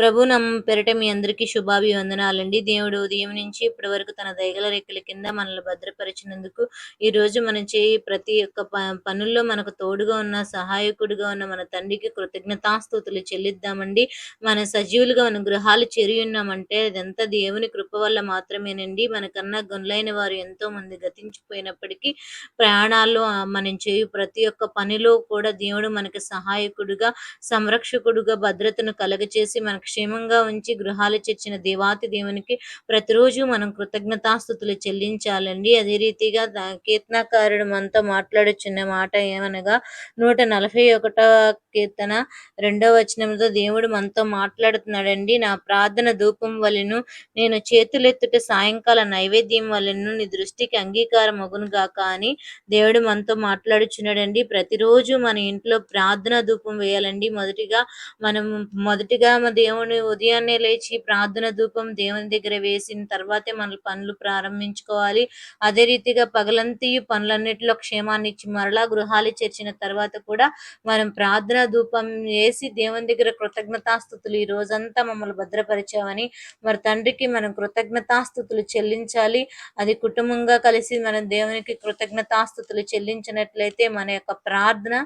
ప్రభు నమ్మ పెరట మీ అందరికీ శుభాభివందనాలండి. దేవుడు ఉదయం నుంచి ఇప్పటి వరకు తన దయగల రెక్కల కింద మనల్ని భద్రపరిచినందుకు ఈ రోజు మనం చేయి ప్రతి ఒక్క పనుల్లో మనకు తోడుగా ఉన్న సహాయకుడిగా ఉన్న మన తండ్రికి కృతజ్ఞతాస్తుతులు చెల్లిద్దామండి. మన సజీవులుగా మన గృహాలు చేరి ఉన్నామంటే అదంతా దేవుని కృప వల్ల మాత్రమేనండి. మనకన్నా గొన్లైన వారు ఎంతో మంది గతించిపోయినప్పటికీ ప్రయాణాల్లో మనం చేయు ప్రతి ఒక్క పనిలో కూడా దేవుడు మనకి సహాయకుడుగా సంరక్షకుడుగా భద్రతను కలగచేసి మనకు క్షేమంగా ఉంచి గృహాలు చేర్చిన దేవాతి దేవునికి ప్రతిరోజు మనం కృతజ్ఞతాస్థుతులు చెల్లించాలండి. అదే రీతిగా కీర్తనకారుడు మనతో మాట్లాడుచున్న మాట ఏమనగా నూట నలభై ఒకటో కీర్తన రెండవ వచనంతో దేవుడు మనతో మాట్లాడుతున్నాడండి. నా ప్రార్థన ధూపం వలెను నేను చేతులెత్తుట సాయంకాల నైవేద్యం వలెను నీ దృష్టికి అంగీకారం అగును గాక అని దేవుడు మనతో మాట్లాడుచున్నాడండి. ప్రతిరోజు మన ఇంట్లో ప్రార్థన ధూపం వేయాలండి. మొదటిగా మనం మొదటిగా మన దేవుని ఉదయాన్నే లేచి ప్రార్థన ధూపం దేవుని దగ్గర వేసిన తర్వాతే మన పనులు ప్రారంభించుకోవాలి. అదే రీతిగా పగలంతీ పనులన్నిటిలో క్షేమాన్ని ఇచ్చి మరలా గృహాలు చేర్చిన తర్వాత కూడా మనం ప్రార్థన ధూపం వేసి దేవుని దగ్గర కృతజ్ఞతాస్థుతులు ఈ రోజంతా మమ్మల్ని భద్రపరిచామని మరి తండ్రికి మనం కృతజ్ఞతాస్థుతులు చెల్లించాలి. అది కుటుంబంగా కలిసి మనం దేవునికి కృతజ్ఞతాస్థుతులు చెల్లించినట్లయితే మన యొక్క ప్రార్థన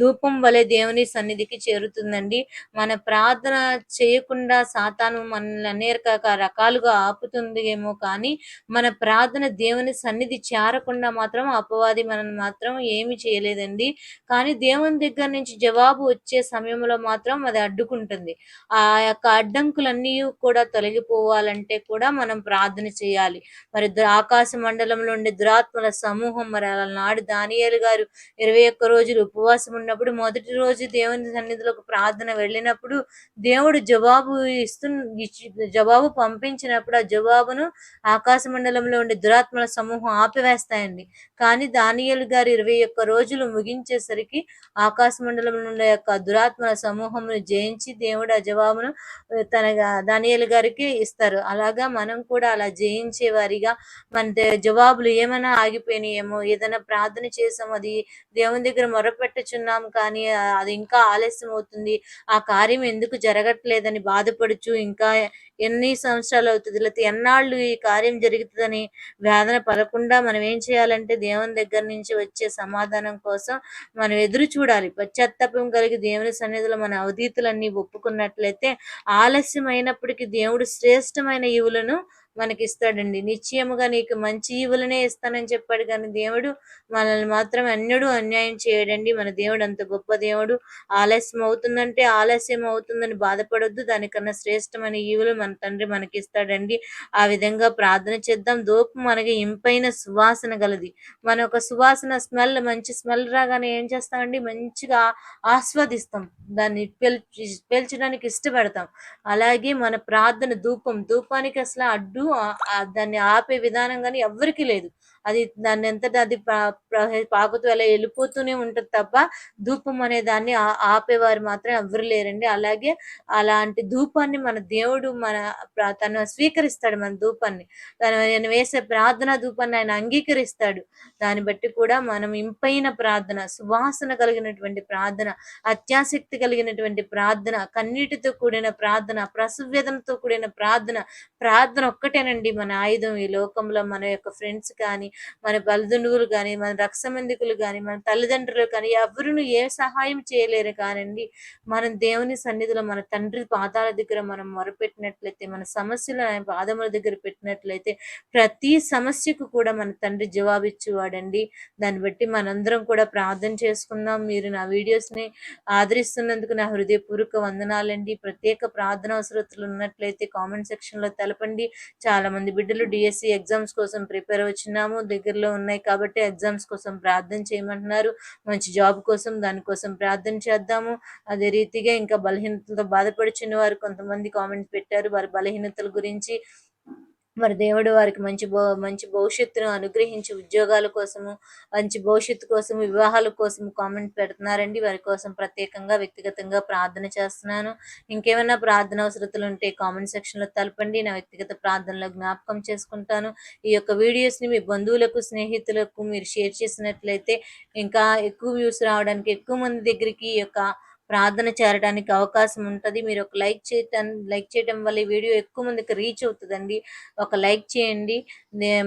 ధూపం వలె దేవుని సన్నిధికి చేరుతుందండి. మన ప్రార్థన చేయకుండా సాతాను మనల్ని అనేక రకాలుగా ఆపుతుంది ఏమో కానీ మన ప్రార్థన దేవుని సన్నిధి చేరకుండా మాత్రం అపవాది మనం మాత్రం ఏమి చేయలేదండి. కానీ దేవుని దగ్గర నుంచి జవాబు వచ్చే సమయంలో మాత్రం అది అడ్డుకుంటుంది. ఆ యొక్క అడ్డంకులన్నీ కూడా తొలగిపోవాలంటే కూడా మనం ప్రార్థన చేయాలి. మరి ఆకాశ మండలంలో ఉండే దురాత్మల సమూహం మరి అలా నాడు దానియాలు గారు ఇరవై ఒక్క రోజులు ఉపవాసం ఉన్నప్పుడు మొదటి రోజు దేవుని సన్నిధిలోకి ప్రార్థన వెళ్ళినప్పుడు దేవుడు జవాబు ఇస్తు జవాబు పంపించినప్పుడు ఆ జవాబును ఆకాశ మండలంలో ఉండే దురాత్మల సమూహం ఆపివేస్తాయండి. కానీ దానియలు గారు ఇరవై ఒక్క రోజులు ముగించేసరికి ఆకాశ మండలం నుండి యొక్క దురాత్మల సమూహమును జయించి దేవుడు ఆ జవాబును తన దానియలు గారికి ఇస్తారు. అలాగా మనం కూడా అలా జయించే వారిగా మన జవాబులు ఏమైనా ఆగిపోయినాయేమో ఏదైనా ప్రార్థన చేసాం అది దేవుని దగ్గర మొరపెట్టుచున్నాం కానీ అది ఇంకా ఆలస్యం అవుతుంది ఆ కార్యం ఎందుకు జరగట్లేదు అవుతుందని బాధపడుచు ఇంకా ఎన్ని సంవత్సరాలు అవుతుంది? లేకపోతే ఎన్నాళ్ళు ఈ కార్యం జరుగుతుందని వేదన పడకుండా మనం ఏం చేయాలంటే దేవుని దగ్గర నుంచి వచ్చే సమాధానం కోసం మనం ఎదురు చూడాలి. పశ్చాత్తాపం కలిగి దేవుని సన్నిధిలో మన అవధీతులన్నీ ఒప్పుకున్నట్లయితే ఆలస్యం అయినప్పటికీ దేవుడు శ్రేష్టమైన ఇవులను మనకి ఇస్తాడండి నిశ్చయముగా నీకు మంచి ఈవులనే ఇస్తానని చెప్పాడు. కానీ దేవుడు మనల్ని మాత్రం అన్యుడు అన్యాయం చేయడండి. మన దేవుడు అంత గొప్ప దేవుడు. ఆలస్యం అవుతుందంటే ఆలస్యం అవుతుందని బాధపడొద్దు. దానికన్నా శ్రేష్టమైన ఈవులు మన తండ్రి మనకి ఇస్తాడండి ఆ విధంగా ప్రార్థన చేద్దాం. దోపు మనకి ఇంపైన సువాసన గలది. మన ఒక సువాసన స్మెల్ మంచి స్మెల్ రాగానే ఏం చేస్తామండి? మంచిగా ఆస్వాదిస్తాం. దాన్ని పేల్చి పేల్చడానికి ఇష్టపడతాం. అలాగే మన ప్రార్థన ధూపం. ధూపానికి అసలు అడ్డు దాన్ని ఆపే విధానం కానీ ఎవ్వరికీ లేదు. అది దాన్ని ఎంత అది పాకుతూ అలా వెళ్ళిపోతూనే ఉంటుంది తప్ప ధూపం అనే దాన్ని ఆపేవారు మాత్రం ఎవరు లేరండి. అలాగే అలాంటి ధూపాన్ని మన దేవుడు మన తను స్వీకరిస్తాడు మన ధూపాన్ని. తను ఆయన వేసే ప్రార్థన ధూపాన్ని ఆయన అంగీకరిస్తాడు. దాన్ని బట్టి కూడా మనం ఇంపైన ప్రార్థన సువాసన కలిగినటువంటి ప్రార్థన అత్యాసక్తి కలిగినటువంటి ప్రార్థన కన్నీటితో కూడిన ప్రార్థన ప్రసవ్యతంతో కూడిన ప్రార్థన ప్రార్థన ఒక్కటేనండి మన ఆయుధం ఈ లోకంలో మన యొక్క ఫ్రెండ్స్ కానీ మన బలదుండుగులు కానీ మన రక్షమందికులు కానీ మన తల్లిదండ్రులు కానీ ఎవరును ఏ సహాయం చేయలేరు కానండి. మనం దేవుని సన్నిధిలో మన తండ్రి పాదాల దగ్గర మనం మొరపెట్టినట్లయితే మన సమస్యలు ఆయన పాదముల దగ్గర పెట్టినట్లయితే ప్రతి సమస్యకు కూడా మన తండ్రి జవాబిచ్చేవాడండి. దాన్ని బట్టి మనందరం కూడా ప్రార్థన చేసుకుందాం. మీరు నా వీడియోస్ని ఆదరిస్తున్నందుకు నా హృదయపూర్వక వందనాలండి. ప్రత్యేక ప్రార్థన అవసరతలు ఉన్నట్లయితే కామెంట్ సెక్షన్లో తెలపండి. చాలా మంది బిడ్డలు డిఎస్సి ఎగ్జామ్స్ కోసం ప్రిపేర్ వచ్చినాము. దగ్గరలో ఉన్నాయి కాబట్టి ఎగ్జామ్స్ కోసం ప్రార్థన చేయమంటున్నారు. మంచి జాబ్ కోసం దానికోసం ప్రార్థన చేద్దాము. అదే రీతిగా ఇంకా బలహీనతలతో బాధపడుచున్న వారు కొంతమంది కామెంట్స్ పెట్టారు. వారి బలహీనతల గురించి మరి దేవుడు వారికి మంచి భో మంచి భవిష్యత్తును అనుగ్రహించి ఉద్యోగాల కోసము మంచి భవిష్యత్తు కోసం వివాహాల కోసం కామెంట్ పెడుతున్నారండి. వారి కోసం ప్రత్యేకంగా వ్యక్తిగతంగా ప్రార్థన చేస్తున్నాను. ఇంకేమైనా ప్రార్థన అవసరతలు ఉంటే కామెంట్ సెక్షన్లో తెలపండి. నా వ్యక్తిగత ప్రార్థనలో జ్ఞాపకం చేసుకుంటాను. ఈ యొక్క వీడియోస్ని మీ బంధువులకు స్నేహితులకు మీరు షేర్ చేసినట్లయితే ఇంకా ఎక్కువ వ్యూస్ రావడానికి ఎక్కువ మంది దగ్గరికి ఈ యొక్క ప్రార్థన చేరడానికి అవకాశం ఉంటుంది. మీరు ఒక లైక్ చేయటం లైక్ చేయటం వల్ల ఈ వీడియో ఎక్కువ మందికి రీచ్ అవుతుందండి. ఒక లైక్ చేయండి.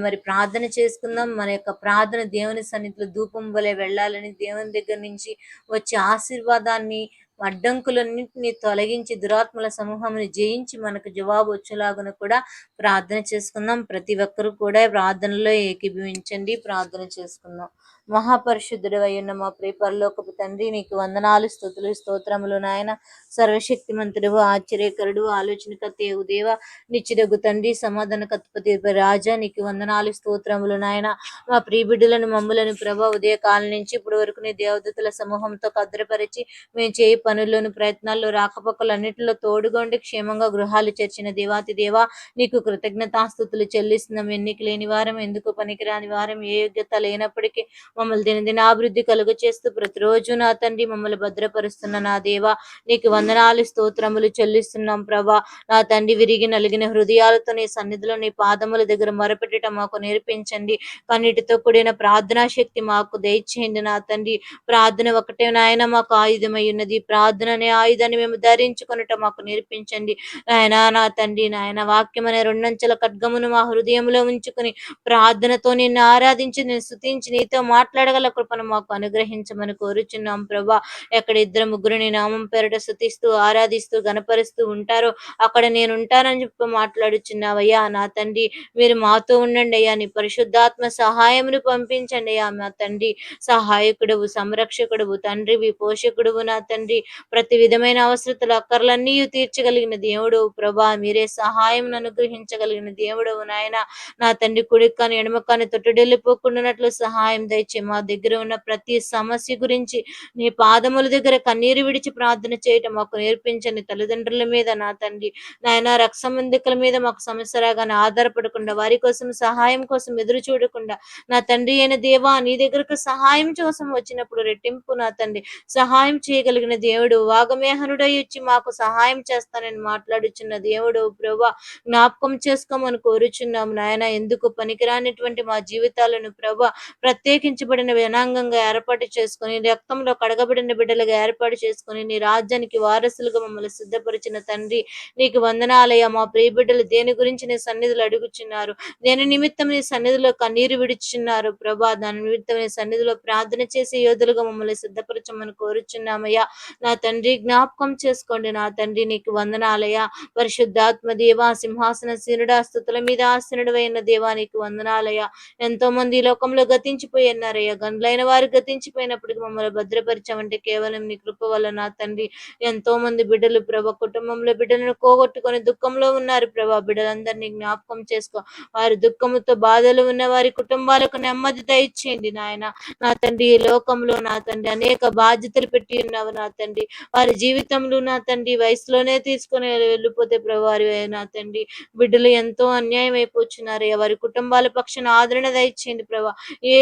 మరి ప్రార్థన చేసుకుందాం. మన యొక్క ప్రార్థన దేవుని సన్నిధిలో ధూపం వలె వెళ్ళాలని దేవుని దగ్గర నుంచి వచ్చే ఆశీర్వాదాన్ని అడ్డంకులన్నింటినీ తొలగించి దురాత్మల సమూహాన్ని జయించి మనకు జవాబు వచ్చేలాగున కూడా ప్రార్థన చేసుకుందాం. ప్రతి ఒక్కరు కూడా ప్రార్థనలో ఏకీభవించండి. ప్రార్థన చేసుకుందాం. మహాపరిశుద్ధుడు అయ్యున్న మా ప్రియ పరలోకపు తండ్రి నీకు వందనాలు స్థుతులు స్తోత్రములు నాయన. సర్వశక్తిమంతుడు ఆశ్చర్యకరుడు ఆలోచనకర్త ఏవు దేవ. నిచ్చిరగు తండ్రి సమాధాన కత్పతి రాజా నీకు వందనాలు స్తోత్రములు నాయన. మా ప్రియ బిడ్డలను మమ్ములను ప్రభా ఉదయ కాలం నుంచి ఇప్పుడు వరకు నీ దేవదూతల సమూహంతో కద్రపరిచి మేము చేయి పనుల్లోని ప్రయత్నాల్లో రాకపోకలన్నిటిలో తోడుగొండి క్షేమంగా గృహాలు చేర్చిన దేవాతి దేవా. నీకు కృతజ్ఞతాస్థుతులు చెల్లిస్తున్నాం. ఎన్నిక లేని వారం ఎందుకు పనికిరాని వారం ఏ యోగ్యత లేనప్పటికీ మమ్మల్ని దినదిన అభివృద్ధి కలుగ చేస్తూ ప్రతిరోజు నా తండ్రి మమ్మల్ని భద్రపరుస్తున్న నా దేవ నీకు వందనాలు స్తోత్రములు చెల్లిస్తున్నాం ప్రభా. నా తండ్రి విరిగి నలిగిన హృదయాలతో నీ సన్నిధిలో నీ పాదముల దగ్గర మొరపెట్టడం మాకు నేర్పించండి. కన్నిటితో కూడిన ప్రార్థనా శక్తి మాకు దయచేయండి నా తండ్రి. ప్రార్థన ఒకటే నాయన మాకు ఆయుధమై ఉన్నది. ప్రార్థన అనే ఆయుధాన్ని మేము ధరించుకొనటం మాకు నేర్పించండి. నాయన నా తండ్రి నాయన వాక్యం అనే రెండంచెల ఖడ్గమును మా హృదయంలో ఉంచుకుని ప్రార్థనతో నిన్ను ఆరాధించి నేను స్థుతించి నీతో మాట్లాడగల కృపను మాకు అనుగ్రహించమని కోరుచున్నాం ప్రభా. ఎక్కడ ఇద్దరు ముగ్గురిని నామం పేరట శుతిస్తూ ఆరాధిస్తూ గనపరుస్తూ ఉంటారో అక్కడ నేను ఉంటానని చెప్పి మాట్లాడుచున్నావయ్యా. నా తండ్రి మీరు మాతో ఉండండి అయ్యా. నీ పరిశుద్ధాత్మ సహాయమును పంపించండి అయ్యా మా తండ్రి. సహాయకుడువు సంరక్షకుడువు తండ్రివి పోషకుడువు నా తండ్రి. ప్రతి విధమైన అవసరతలు అక్కర్లన్నీ తీర్చగలిగిన దేవుడు ప్రభా. మీరే సహాయం అనుగ్రహించగలిగిన దేవుడవు నాయన. నా తండ్రి కుడికాని ఎడమకాని తొట్టుడెళ్ళిపోకుండానట్లు సహాయం దయచే మా దగ్గర ఉన్న ప్రతి సమస్య గురించి నీ పాదముల దగ్గర కన్నీరు విడిచి ప్రార్థన చేయటం మాకు నేర్పించండి. తల్లిదండ్రుల మీద నా తండ్రి నాయన రక్ష సంబంధికుల మీద మాకు సమస్య రాగానే ఆధారపడకుండా వారి కోసం సహాయం కోసం ఎదురు చూడకుండా నా తండ్రి అయిన దేవా నీ దగ్గరకు సహాయం కోసం వచ్చినప్పుడు రెట్టింపు నా తండ్రి. సహాయం చేయగలిగిన దేవుడు వాగమేహనుడై వచ్చి మాకు సహాయం చేస్తానని మాట్లాడుచున్న దేవుడు ప్రభా జ్ఞాపకం చేసుకోమని కోరుచున్నాం నాయన. ఎందుకు పనికిరానిటువంటి మా జీవితాలను ప్రభా ప్రత్యేకించి ప్రత్యేకించబడిన జనాంగంగా ఏర్పాటు చేసుకొని రక్తంలో కడగబడిన బిడ్డలుగా ఏర్పాటు చేసుకొని నీ రాజ్యానికి వారసులుగా మమ్మల్ని సిద్ధపరిచిన తండ్రి నీకు వందనాలయ మా ప్రియ బిడ్డలు దేని గురించి నీ సన్నిధులు అడుగుచున్నారు? దేని నిమిత్తం నీ సన్నిధిలో కన్నీరు విడుచున్నారు? ప్రభా దాని నిమిత్తం నీ సన్నిధిలో ప్రార్థన చేసే యోధులుగా మమ్మల్ని సిద్ధపరచమని కోరుచున్నామయ్యా. నా తండ్రి జ్ఞాపకం చేసుకోండి. నా తండ్రి నీకు వందనాలయ్యా. పరిశుద్ధాత్మ దేవా సింహాసన సీనుడా స్థుతుల మీద ఆసనుడు అయిన దేవా నీకు వందనాలయ్యా. ఎంతో మంది ఈ లోకంలో గతించిపోయి ఉన్నారయ్యా గండ్లైన వారు గతించిపోయినప్పటికీ మమ్మల్ని భద్రపరిచామంటే కేవలం నీ కృప వల్ల నా తండ్రి. ఎంతో మంది బిడ్డలు ప్రభ కుటుంబంలో బిడ్డలను పోగొట్టుకొని దుఃఖంలో ఉన్నారు ప్రభా. బిడ్డలందరినీ జ్ఞాపకం చేసుకో. వారి దుఃఖముతో బాధలు ఉన్న వారి కుటుంబాలకు నెమ్మది దయచేయండి నాయన. నా తండ్రి ఈ లోకంలో నా తండ్రి అనేక బాధ్యతలు పెట్టి ఉన్నావు నా తండ్రి. వారి జీవితంలో నా తండ్రి వయసులోనే తీసుకొని వెళ్ళిపోతే ప్రభు వారి నా తండ్రి. బిడ్డలు ఎంతో అన్యాయం అయిపోతున్నారు వారి కుటుంబాల పక్షాన ఆదరణ దయచేయండి ప్రభా. ఏ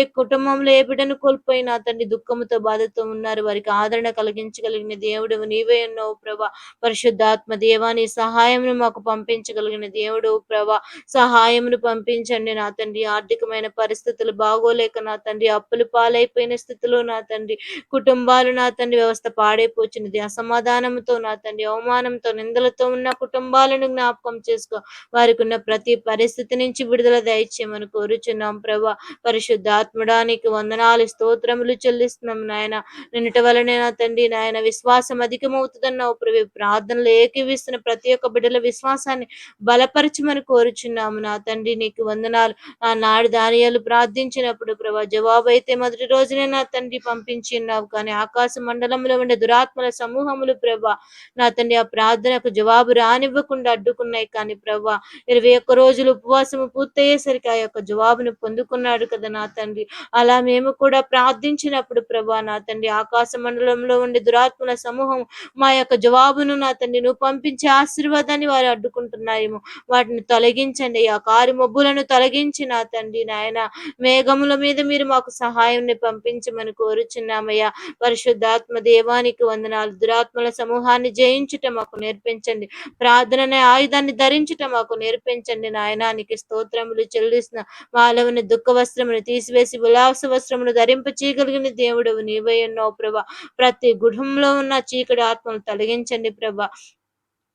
కుటుంబంలో ఏ బిడ్డను కోల్పోయిన తండ్రి దుఃఖముతో బాధతో ఉన్నారు. వారికి ఆదరణ కలిగించగలిగిన దేవుడు నీవే ఉన్నావు ప్రభా. పరిశుద్ధాత్మ దేవాని సహాయమును మాకు పంపించగలిగిన దేవుడు ప్రభా. సహాయమును పంపించండి నా తండ్రి. ఆర్థికమైన పరిస్థితులు బాగోలేక నా తండ్రి అప్పులు పాలైపోయిన స్థితిలో నా తండ్రి. కుటుంబాలు నా తండ్రి వ్యవస్థ పాడైపోచినది అసమాధానంతో నా తండ్రి అవమానంతో నిందలతో ఉన్న కుటుంబాలను జ్ఞాపకం చేసుకో. వారికి ఉన్న ప్రతి పరిస్థితి నుంచి విడుదల దయచేయమని కోరుచున్నాం ప్రభా. పరిశుద్ధాత్ముడానికి వందనాలు స్తోత్రములు చెల్లిస్తున్నాం నాయన. నిన్నటి వలనే నా తండ్రి నాయన విశ్వాసం అధికమవుతుందన్నావు ప్రభు. ప్రార్థనలు ఏకీవిస్తున్న ప్రతి ఒక్క బిడ్డల విశ్వాసాన్ని బలపరచమని కోరుచున్నాము నా తండ్రి. నీకు వందనాలు. ఆ నాడు దానియాలు ప్రార్థించినప్పుడు ప్రభా జవాబు అయితే మొదటి రోజునే నా తండ్రి పంపించి ఉన్నావు. కానీ ఆకాశ మండలంలో ఉండే దురాత్మల సమూహములు ప్రభా నా తండ్రి ఆ ప్రార్థనకు జవాబు రానివ్వకుండా అడ్డుకున్నాయి. కానీ ప్రభా ఇరవై ఒక్క రోజులు ఉపవాసము పూర్తయ్యేసరికి ఆ యొక్క జవాబును పొందుకున్నాడు కదా నా తండ్రి. అలా మేము కూడా ప్రార్థించినప్పుడు ప్రభా నా తండ్రి ఆకాశ మండలంలో ఉండే దురాత్మల సమూహం మా యొక్క జవాబును నా తండ్రి నువ్వు పంపించే ఆశీర్వాదాన్ని వారు అడ్డుకుంటున్నారేమో. వాటిని తొలగించండి. ఆ కారు మబ్బులను తొలగించి నా తండ్రి నాయన మేఘముల మీద మీరు మాకు సహాయం పంపించమని కోరుచున్నామయ్యా. పరిశుద్ధాత్మ దేవానికి వందనాలు. దురాత్మల సమూహాన్ని జయించుట మాకు నేర్పించండి. ప్రార్థన అనే ఆయుధాన్ని ధరించుట మాకు నేర్పించండి. నాయనానికి స్తోత్రములు చెల్లిస్తున్న మాలవుని దుఃఖ వస్త్రమును తీసివేసి విలాస వస్త్రమును ధరింప చేయగలిగిన దేవుడు నీవై ఉన్నావు ప్రభా ప్రతి గుహంలో ఉన్న చీకటి ఆత్మను తొలగించండి ప్రభా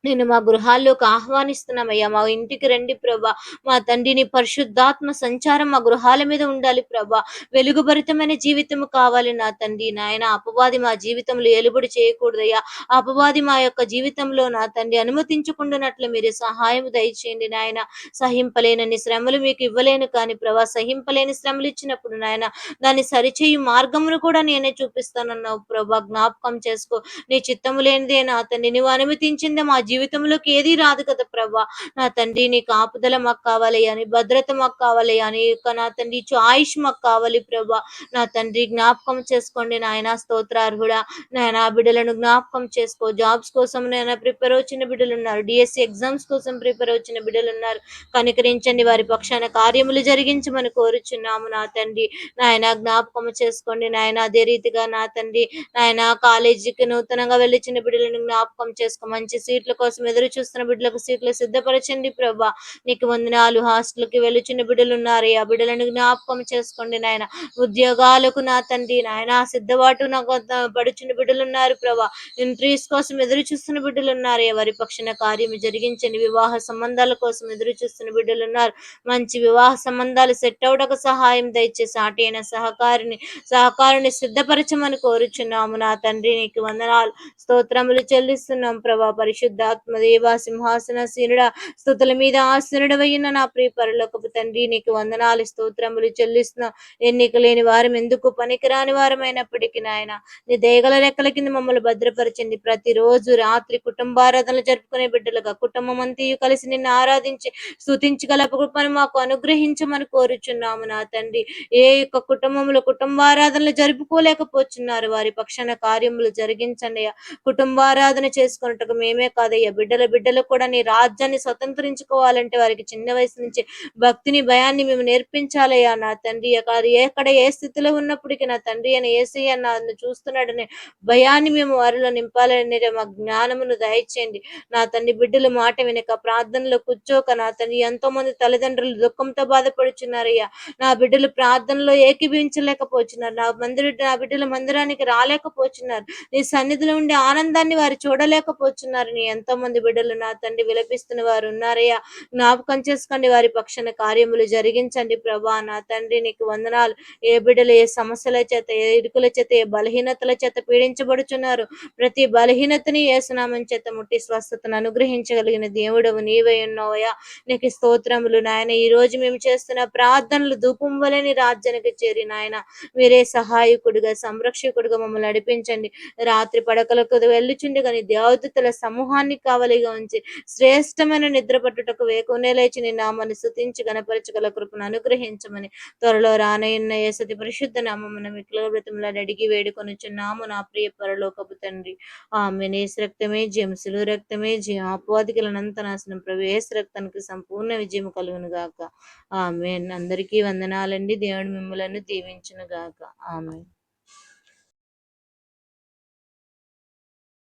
నేను మా గృహాల్లోకి ఆహ్వానిస్తున్నామయ్యా. మా ఇంటికి రండి ప్రభా. మా తండ్రిని పరిశుద్ధాత్మ సంచారం మా గృహాల మీద ఉండాలి ప్రభా. వెలుగుభరితమైన జీవితం కావాలి నా తండ్రి. నాయన అపవాది మా జీవితంలో ఎలుబడి చేయకూడదయ్యా. అపవాది మా యొక్క జీవితంలో నా తండ్రి అనుమతించుకుంటున్నట్లు మీరు సహాయం దయచేయండి నాయన. సహింపలేనని శ్రమలు మీకు ఇవ్వలేను కానీ ప్రభా సహింపలేని శ్రమలు ఇచ్చినప్పుడు నాయన దాన్ని సరిచేయు మార్గమును కూడా నేనే చూపిస్తానన్నావు. ప్రభా జ్ఞాపకం చేసుకో. నీ చిత్తము లేనిదే నా తండ్రి నువ్వు అనుమతించిందే మా జీవితంలోకి ఏది రాదు కదా ప్రభా. నా తండ్రి నీ కాపుదల మాకు కావాలి అని భద్రత మాకు కావాలి అని యొక్క నా తండ్రి చాయిస్ ఆయుష్ మాకు కావాలి ప్రభా. నా తండ్రి జ్ఞాపకం చేసుకోండి నాయన స్తోత్రార్హుడా. నాయన బిడ్డలను జ్ఞాపకం చేసుకో. జాబ్స్ కోసం నేను ప్రిపేర్ వచ్చిన బిడ్డలు ఉన్నారు. డిఎస్సి ఎగ్జామ్స్ కోసం ప్రిపేర్ వచ్చిన బిడ్డలు ఉన్నారు. కనికరించండి వారి పక్షాన కార్యములు జరిగించమని కోరుచున్నాము నా తండ్రి. నాయన జ్ఞాపకం చేసుకోండి నాయన. అదే రీతిగా నా తండ్రి నాయన కాలేజీకి నూతనంగా వెళ్ళిచిన బిడ్డలను జ్ఞాపకం చేసుకో. మంచి సీట్లు కోసం ఎదురు చూస్తున్న బిడ్డలకు సీట్లు సిద్ధపరచండి ప్రభా. నీకు వందనాలు. హాస్టల్కి వెళ్ళుచున్న బిడ్డలు ఉన్నారు ఆ బిడ్డలను జ్ఞాపకం చేసుకోండి నాయన. ఉద్యోగాలకు నా తండ్రి నాయన సిద్ధపాటు నాకు పడుచున్న బిడ్డలు ఉన్నారు ప్రభా. ఇంట్రీస్ కోసం ఎదురు చూస్తున్న బిడ్డలు ఉన్నారు వారి పక్షన కార్యం జరిగించండి. వివాహ సంబంధాల కోసం ఎదురు చూస్తున్న బిడ్డలు ఉన్నారు మంచి వివాహ సంబంధాలు సెట్ అవడకు సహాయం దయచేసి సాటి అయిన సహకారిని సహకారిని సిద్ధపరచమని కోరుచున్నాము. నా తండ్రి నీకు వందనాలు. స్తోత్రములు చెల్లిస్తున్నాం ప్రభా. పరిశుద్ధ దేవ సింహాసన సీనుడ స్థుతుల మీద ఆసనుడవైన నా ప్రియ పరలోకపు తండ్రి నీకు వందనాలు స్తోత్రములు చెల్లిస్తున్నాం. ఎన్నిక లేని వారం ఎందుకు పనికిరాని వారమైనప్పటికీ నాయన నీ దేగల రెక్కల కింద మమ్మల్ని భద్రపరచండి ప్రతిరోజు రాత్రి కుటుంబారాధనలు జరుపుకునే బిడ్డలుగా కుటుంబం అంతయు కలిసి నిన్ను ఆరాధించి స్థుతించగల కృపను మాకు అనుగ్రహించమని కోరుచున్నాము నా తండ్రి. ఏ యొక్క కుటుంబంలో కుటుంబారాధనలు జరుపుకోలేకపోతున్నారు వారి పక్షాన కార్యములు జరిగించండి కుటుంబారాధన చేసుకున్నట్టుకు మేమే కాదు అయ్యా. బిడ్డల బిడ్డలు కూడా నీ రాజ్యాన్ని స్వతంత్రించుకోవాలంటే వారికి చిన్న వయసు నుంచి భక్తిని భయాన్ని మేము నేర్పించాలయ్యా నా తండ్రి. అది ఎక్కడ ఏ స్థితిలో ఉన్నప్పటికీ నా తండ్రి అని ఏసీ నన్ను చూస్తున్నాడని భయాన్ని మేము వారిలో నింపాలని మా జ్ఞానమును దయచేయండి. నా తండ్రి బిడ్డలు మాట వినక ప్రార్థనలో కూర్చోక నా తండ్రి ఎంతో మంది తల్లిదండ్రులు దుఃఖంతో బాధపడుచున్నారయ్యా. నా బిడ్డలు ప్రార్థనలో ఏకీభించలేకపోతున్నారు నా మందిర నా బిడ్డల మందిరానికి రాలేకపోతున్నారు. నీ సన్నిధిలో ఉండే ఆనందాన్ని వారు చూడలేకపోతున్నారు. నీ మంది బిడ్డలు నా తండ్రి విలపిస్తున్న వారు ఉన్నారయ్యా. జ్ఞాపకం చేసుకోండి వారి పక్షాన కార్యములు జరిగించండి ప్రభా. నా తండ్రి నీకు వందనాలు. ఏ బిడ్డలు ఏ సమస్యల చేత ఏ ఇరుకుల చేత ఏ బలహీనతల చేత పీడించబడుచున్నారు? ప్రతి బలహీనతని ఏసునామం చేత ముట్టి స్వస్థతను అనుగ్రహించగలిగిన దేవుడవు నీవే ఉన్నావయ్యా. నీకు స్తోత్రములు నాయన. ఈ రోజు మేము చేస్తున్న ప్రార్థనలు ధూపం వలని రాజ్యానికి చేరి నాయన. మీరే సహాయకుడిగా సంరక్షకుడిగా మమ్మల్ని నడిపించండి. రాత్రి పడకలకు వెళ్ళుచుండి కానీ దేవదూతల సమూహాన్ని కావలిగా ఉంచి. శ్రేష్టమైన నిద్ర పట్టుటకు వేకునే లేచి నీ నామాన్ని స్థుతించి గణపరచగల కృపను అనుగ్రహించమని. త్వరలో రానయన్న ఏసతి పరిశుద్ధ నామమున మిక్కుల వ్రతములను అడిగి వేడుకొనుచున్నాము నా ప్రియ పరలోకపు తండ్రి. ఆమె నేస్ రక్తమే జంసులు రక్తమే జయ. అపవాదికలనంత నాశనం ప్రవేశ రక్తానికి సంపూర్ణ విజయం కలుగును గాక. ఆమె అందరికీ వందనాలండి. దేవుడు మిమ్మలను దీవించును గాక. ఆమె